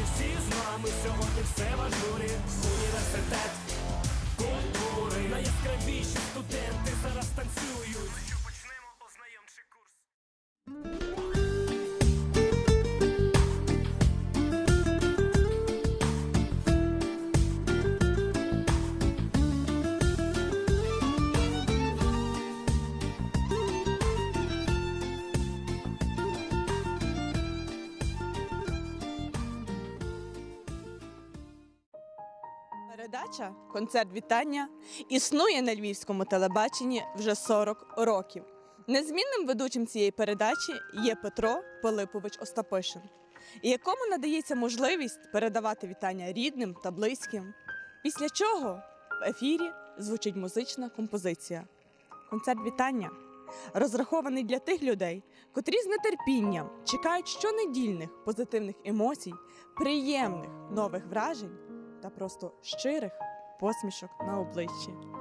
сьогодні всі з нами, сьогодні все в ажурі. Університет культури. Найяскравіші Передача Концерт вітання існує на львівському телебаченні вже 40 років. Незмінним ведучим цієї передачі є Петро Пилипович Остапишин, якому надається можливість передавати вітання рідним та близьким. Після чого в ефірі звучить музична композиція. Концерт вітання розрахований для тих людей, котрі з нетерпінням чекають щонедільних позитивних емоцій, приємних нових вражень та просто щирих посмішок на обличчі.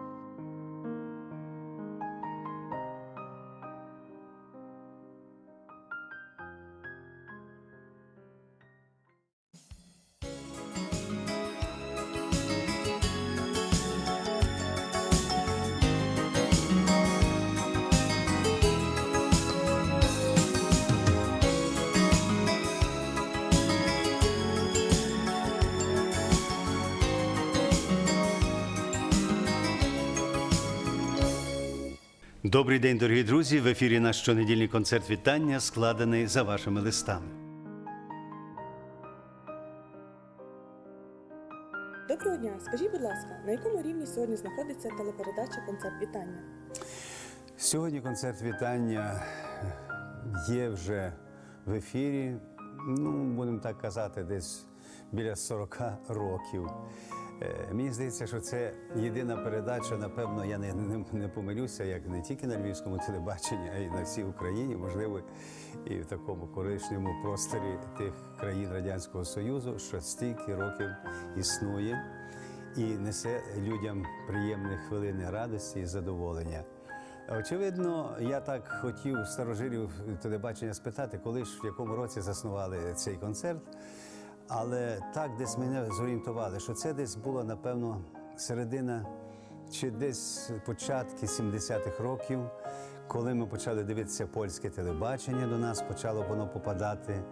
Добрий день, дорогі друзі! В ефірі наш щонедільний концерт вітання, складений за вашими листами. Доброго дня. Скажіть, будь ласка, на якому рівні сьогодні знаходиться телепередача Концерт вітання? Сьогодні концерт вітання є вже в ефірі. Ну, будемо так казати, десь біля 40 років. Е, Мені здається, що це єдина передача, напевно, я не, не, не помилюся, як не тільки на львівському телебаченні, а й на всій Україні, можливо, і в такому коричневому просторі тих країн Радянського Союзу, що стільки років існує і несе людям приємні хвилини радості і задоволення. Очевидно, я так хотів старожилів телебачення спитати, коли ж в якому році заснували цей концерт. Але так десь мене зорієнтували, що це десь була, напевно, середина чи десь початки 70-х років, коли ми почали дивитися польське телебачення до нас, почало воно попадати.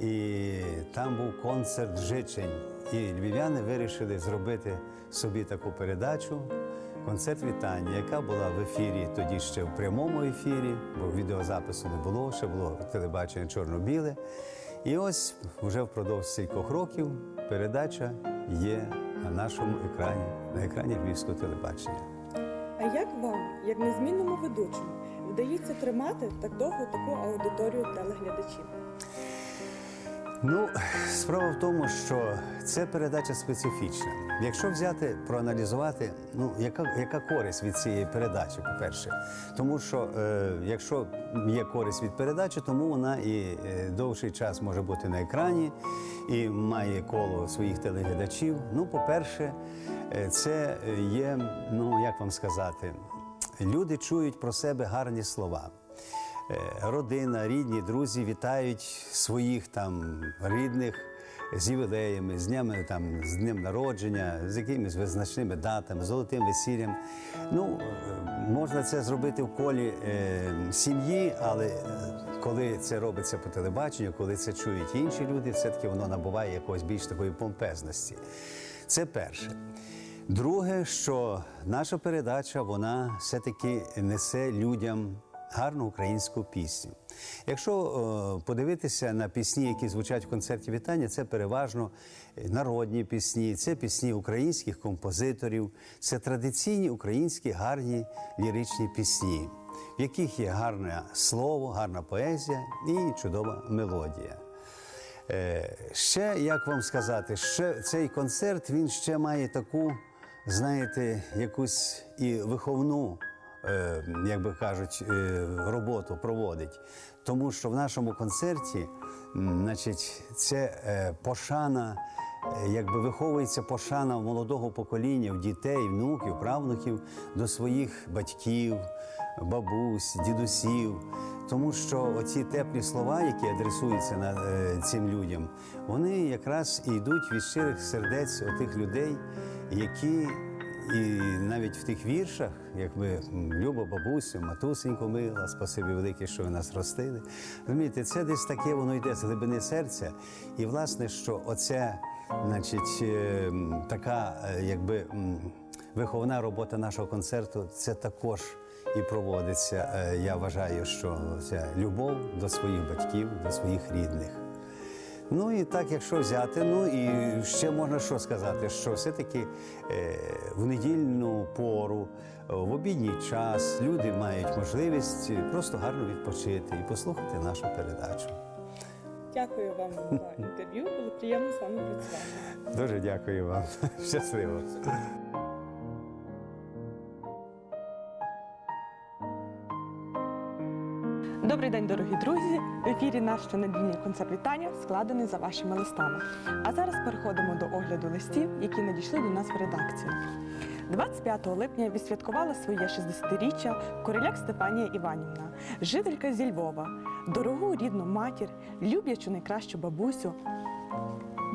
І там був концерт жичень. І львів'яни вирішили зробити собі таку передачу. Концерт вітання, яка була в ефірі тоді ще в прямому ефірі, бо відеозапису не було, ще було телебачення чорно-біле. І ось вже впродовж кількох років передача є на нашому екрані, на екрані львівського телебачення. А як вам, як незмінному ведучому, вдається тримати так довго таку аудиторію телеглядачів? Ну, справа в тому, що це передача специфічна. Якщо взяти, проаналізувати, ну яка, яка користь від цієї передачі, по-перше, тому що е, якщо є користь від передачі, тому вона і е, довший час може бути на екрані і має коло своїх телеглядачів. Ну, по-перше, е, це є, ну як вам сказати, люди чують про себе гарні слова. Е, родина, рідні, друзі вітають своїх там рідних з ювілеями, з днями там, з днем народження, з якимись визначними датами, золотим весіллям. Ну, е, можна це зробити в колі е, сім'ї, але е, коли це робиться по телебаченню, коли це чують інші люди, все-таки воно набуває якоїсь більш такої помпезності. Це перше. Друге, що наша передача вона все-таки несе людям гарну українську пісню. Якщо е, подивитися на пісні, які звучать в концерті вітання, це переважно е, народні пісні, це пісні українських композиторів, це традиційні українські гарні ліричні пісні, в яких є гарне слово, гарна поезія і чудова мелодія. Е, Ще як вам сказати, ще цей концерт він ще має таку, знаєте, якусь і виховну, як би кажуть, е, роботу проводить. Тому що в нашому концерті, значить, це е, пошана, е, якби виховується пошана в молодого покоління, в дітей, внуків, правнуків до своїх батьків, бабусь, дідусів. тому що оці теплі слова, які адресуються на е, цим людям, вони якраз і йдуть від щирих сердець отих людей, які і навіть в тих віршах, якби Люба бабусю, матусенько мила, спасибі велике, що ви нас ростили. Розумієте, це десь таке воно йде з глибини серця. І власне, що оце, значить, е, така, е, якби. Виховна робота нашого концерту це також і проводиться. е, Я вважаю, що це любов до своїх батьків, до своїх рідних. Ну і так, якщо взяти, ну і ще можна що сказати, що все-таки е, в недільну пору, е, в обідній час люди мають можливість просто гарно відпочити і послухати нашу передачу. Дякую вам за інтерв'ю. Було приємно з вами працювати. Дуже дякую вам. Щасливо. Добрий день, дорогі друзі! В ефірі наш щонедільний концерт вітання складений за вашими листами. А зараз переходимо до огляду листів, які надійшли до нас в редакцію. 25 липня відсвяткувала своє 60-річчя Короляк Стефанія Іванівна, жителька зі Львова, дорогу рідну матір, люблячу найкращу бабусю.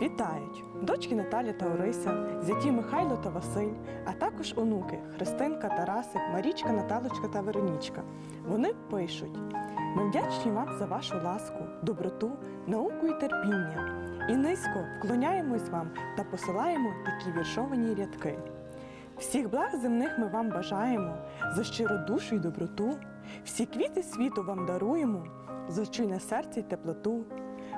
Вітають дочки Наталя та Орися, зяті Михайло та Василь, а також онуки Христинка, Тарасик, Марічка, Наталочка та Веронічка. Вони пишуть: ми вдячні вам за вашу ласку, доброту, науку і терпіння. І низько вклоняємось вам та посилаємо такі віршовані рядки. Всіх благ земних ми вам бажаємо, за щиру душу й доброту, всі квіти світу вам даруємо, за чуйне серце й теплоту.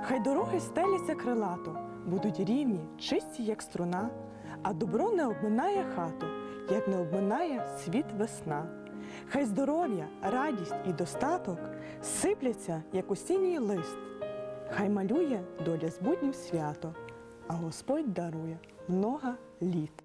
Хай дороги стеляться крилато, будуть рівні, чисті, як струна, а добро не обминає хату, як не обминає світ весна. Хай здоров'я, радість і достаток сипляться, як осінній лист. Хай малює доля з буднів свято, а Господь дарує много літ.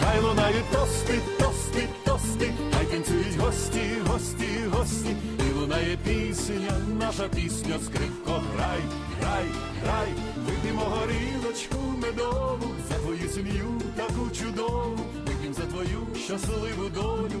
Хай лунають тости, тости, тости, хай танцюють гості, гості, гості, і лунає пісня, наша пісня, скрипко, грай, грай, грай, вип'ємо горілочку медову, за твою сім'ю таку чудову, вип'ємо за твою щасливу долю